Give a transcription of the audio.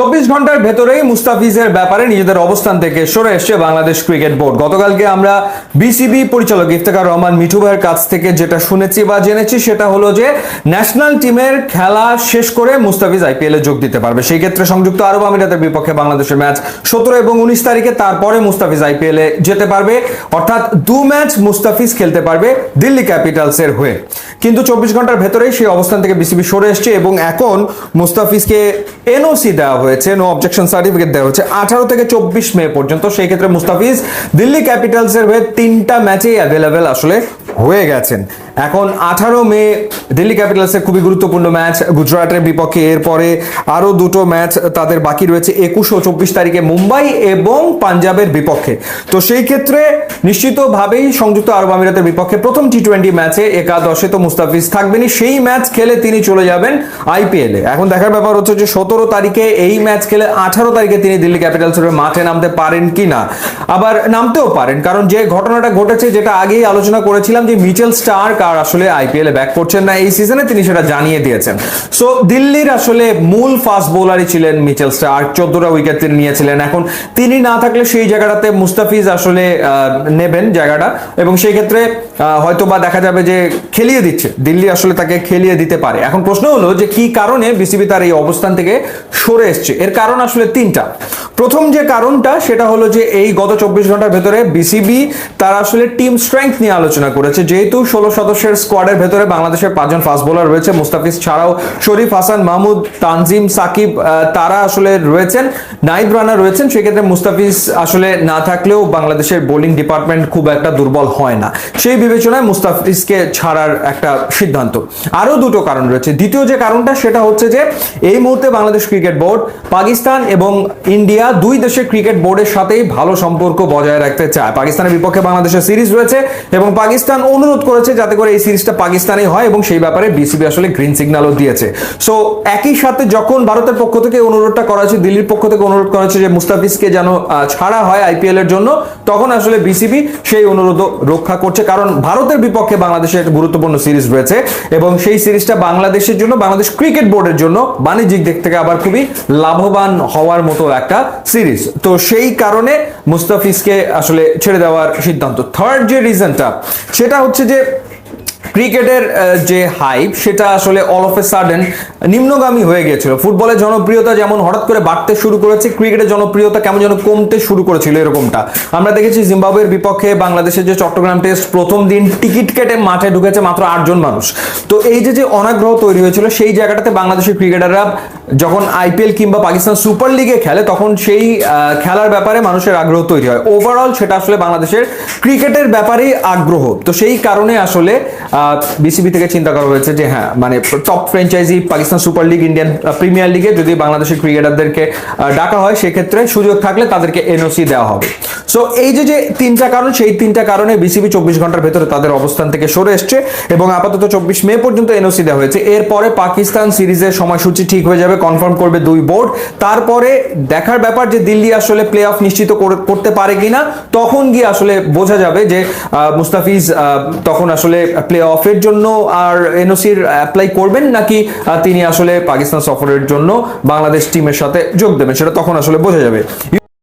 চব্বিশ ঘণ্টার ভেতরেই মুস্তাফিজের ব্যাপারে নিজেদের অবস্থান থেকে সরে এসছে বাংলাদেশ ক্রিকেট বোর্ড। গতকালকে আমরা বিসিবি পরিচালক ইফতেখার রহমান মিঠু ভাইয়ের কাছ থেকে যেটা শুনেছি বা জেনেছি সেটা হলো যে ন্যাশনাল টিমের খেলা শেষ করে মুস্তাফিজ আইপিএল যোগ দিতে পারবে। সেই ক্ষেত্রে সংযুক্ত আরব আমিরাতের বিপক্ষে বাংলাদেশের ম্যাচ সতেরো এবং উনিশ তারিখে, তারপরে মুস্তাফিজ আইপিএল যেতে পারবে। অর্থাৎ দু ম্যাচ মুস্তাফিজ খেলতে পারবে দিল্লি ক্যাপিটালস এর হয়ে। কিন্তু চব্বিশ ঘণ্টার ভেতরেই সেই অবস্থান থেকে বিসিবি সরে এসছে এবং এখন মুস্তাফিজকে এনওসি দেওয়া হয়েছে। নো অবজেকশন সার্টিফিকেট দেওয়া হয়েছে আঠারো থেকে চব্বিশ মে পর্যন্ত সেই ক্ষেত্রে মুস্তাফিজ দিল্লি ক্যাপিটালস এর হয়ে তিনটা ম্যাচেই অ্যাভেলেবেল আসলে হয়ে গেছেন। এখন আঠারো মে দিল্লি ক্যাপিটালসের খুবই গুরুত্বপূর্ণ ম্যাচ গুজরাটের বিপক্ষে। এরপরে আরও দুটো ম্যাচ তাদের বাকি রয়েছে একুশ ও চব্বিশ তারিখে মুম্বাই এবং পাঞ্জাবের বিপক্ষে। তো সেই ক্ষেত্রে নিশ্চিতভাবেই সংযুক্ত আরব আমিরাতের বিপক্ষে প্রথম টি টোয়েন্টি ম্যাচে একাদশে তো মুস্তাফিজ থাকবেনই। সেই ম্যাচ খেলে তিনি চলে যাবেন আইপিএল এখন দেখার ব্যাপার হচ্ছে যে সতেরো তারিখে এই ম্যাচ খেলে আঠারো তারিখে তিনি দিল্লি ক্যাপিটালসের মাঠে নামতে পারেন কি না আবার নামতেও পারেন, কারণ যে ঘটনাটা ঘটেছে যেটা আগেই আলোচনা করেছিলাম যে মিচেল স্টার্ক আর আসলে আইপিএল এ ব্যাক করছেন না, এই সিজনে তিনি সেটা জানিয়ে দিয়েছেন। সো দিল্লির আসলে মূল ফাস্ট বোলারই ছিলেন মিচেল স্টার্ক, চোদ্দটা উইকেট তিনি নিয়েছিলেন। এখন তিনি না থাকলে সেই জায়গাটাতে মুস্তাফিজ আসলে নেবেন জায়গাটা এবং সেই ক্ষেত্রে হয়তো বা দেখা যাবে যে খেলিয়ে দিচ্ছে। দিল্লি আসলে তাকে খেলিয়ে দিতে পারে। এখন প্রশ্ন হলো যে কি কারণে বিসিবি তার এই অবস্থান থেকে সরে এসছে। এর কারণ আসলে তিনটা। প্রথম যে কারণটা, সেটা হলো যে এই গত চব্বিশ ঘণ্টার ভেতরে বিসিবি তারা আসলে টিম স্ট্রেংথ নিয়ে আলোচনা করেছে। যেহেতু ষোলো সদস্যের স্কোয়াডের ভেতরে বাংলাদেশের পাঁচজন ফাস্ট বোলার রয়েছে, মুস্তাফিজ ছাড়াও শরীফ, হাসান, মাহমুদ, তানজিম, সাকিব তারা আসলে রয়েছেন, নাইদ রানা রয়েছেন। সেক্ষেত্রে মুস্তাফিজ আসলে না থাকলেও বাংলাদেশের বোলিং ডিপার্টমেন্ট খুব একটা দুর্বল হয় না। সেই বিবেচনায় মুস্তাফিজকে ছাড়ার একটা সিদ্ধান্ত। আরও দুটো কারণ রয়েছে। দ্বিতীয় যে কারণটা, সেটা হচ্ছে যে এই মুহূর্তে বাংলাদেশ ক্রিকেট বোর্ড পাকিস্তান এবং ইন্ডিয়া দুই দেশের ক্রিকেট বোর্ডের সাথেই ভালো সম্পর্ক বজায় রাখতে চায়। পাকিস্তানের বিপক্ষে বাংলাদেশের সিরিজ রয়েছে এবং পাকিস্তান অনুরোধ করেছে যাতে করে এই সিরিজটা পাকিস্তানে হয় এবং সেই ব্যাপারে বিসিবি আসলে গ্রিন সিগন্যালও দিয়েছে। সো একই সাথে যখন ভারতের পক্ষ থেকে অনুরোধটা করা হয়েছে, দিল্লির পক্ষ থেকে অনুরোধ করা হয়েছে যে মুস্তাফিজকে যেন ছাড়া হয় আইপিএল এর জন্য, তখন আসলে বিসিবি সেই অনুরোধ রক্ষা করছে। কারণ ভারতের বিপক্ষে বাংলাদেশের একটা গুরুত্বপূর্ণ সিরিজ রয়েছে এবং সেই সিরিজটা বাংলাদেশের জন্য, বাংলাদেশ ক্রিকেট বোর্ডের জন্য বাণিজ্যিক দিক থেকে আবার খুবই লাভবান হওয়ার মতো একটা সিরিজ তো সেই কারণে মুস্তাফিজকে আসলে ছেড়ে দেওয়ার সিদ্ধান্ত। থার্ড যে রিজনটা সেটা হচ্ছে যে ক্রিকেটের যে হাইপ সেটা আসলে অল অফ এ সাডেন নিম্নগামী হয়ে গিয়েছিল। ফুটবলের জনপ্রিয়তা যেমন হঠাৎ করে বাড়তে শুরু করেছে, ক্রিকেটের জনপ্রিয়তা কেমন যেন কমতে শুরু করেছিল এরকমটা। আমরা দেখেছি জিম্বাবুয়ের বিপক্ষে বাংলাদেশের যে চট্টগ্রাম টেস্ট প্রথম দিন টিকিট কেটে মাঠে ঢুকেছে মাত্র আটজন মানুষ। তো এই যে যে অনাগ্রহ তৈরি হয়েছিল, সেই জায়গাটাতে বাংলাদেশের ক্রিকেটাররা যখন আইপিএল কিংবা পাকিস্তান সুপার লিগে খেলে, তখন সেই খেলার ব্যাপারে মানুষের আগ্রহ তৈরি হয়। ওভারঅল সেটা আসলে বাংলাদেশের ক্রিকেটের ব্যাপারেই আগ্রহ। তো সেই কারণে আসলে বিসিবি থেকে চিন্তা করা হয়েছে যে হ্যাঁ মানে top franchise Pakistan super league, Indian premier লিগে যদি বাংলাদেশের ক্রিকেটারদেরকে ডাকা হয়, সেক্ষেত্রে সুযোগ থাকলে তাদেরকে এনওসি দেওয়া হবে। সো এই যে যে তিনটা কারণ, সেই তিনটা কারণে বিসিবি চব্বিশ ঘণ্টার ভেতরে তাদের অবস্থান থেকে সরে এসছে এবং আপাতত চব্বিশ মে পর্যন্ত এনওসি দেওয়া হয়েছে। এরপরে পাকিস্তান সিরিজের সময়সূচি ঠিক হয়ে যাবে কনফার্ম করবে দুই বোর্ড তারপরে দেখার ব্যাপার যে দিল্লি আসলে প্লে অফ নিশ্চিত করতে পারে কিনা, তখন গিয়ে আসলে বোঝা যাবে যে মুস্তাফিজ তখন আসলে প্লে অফের জন্য আর এনওসির অ্যাপ্লাই করবেন নাকি তিনি আসলে পাকিস্তান সফরের জন্য বাংলাদেশ টিমের সাথে যোগ দেবেন, সেটা তখন আসলে বোঝা যাবে।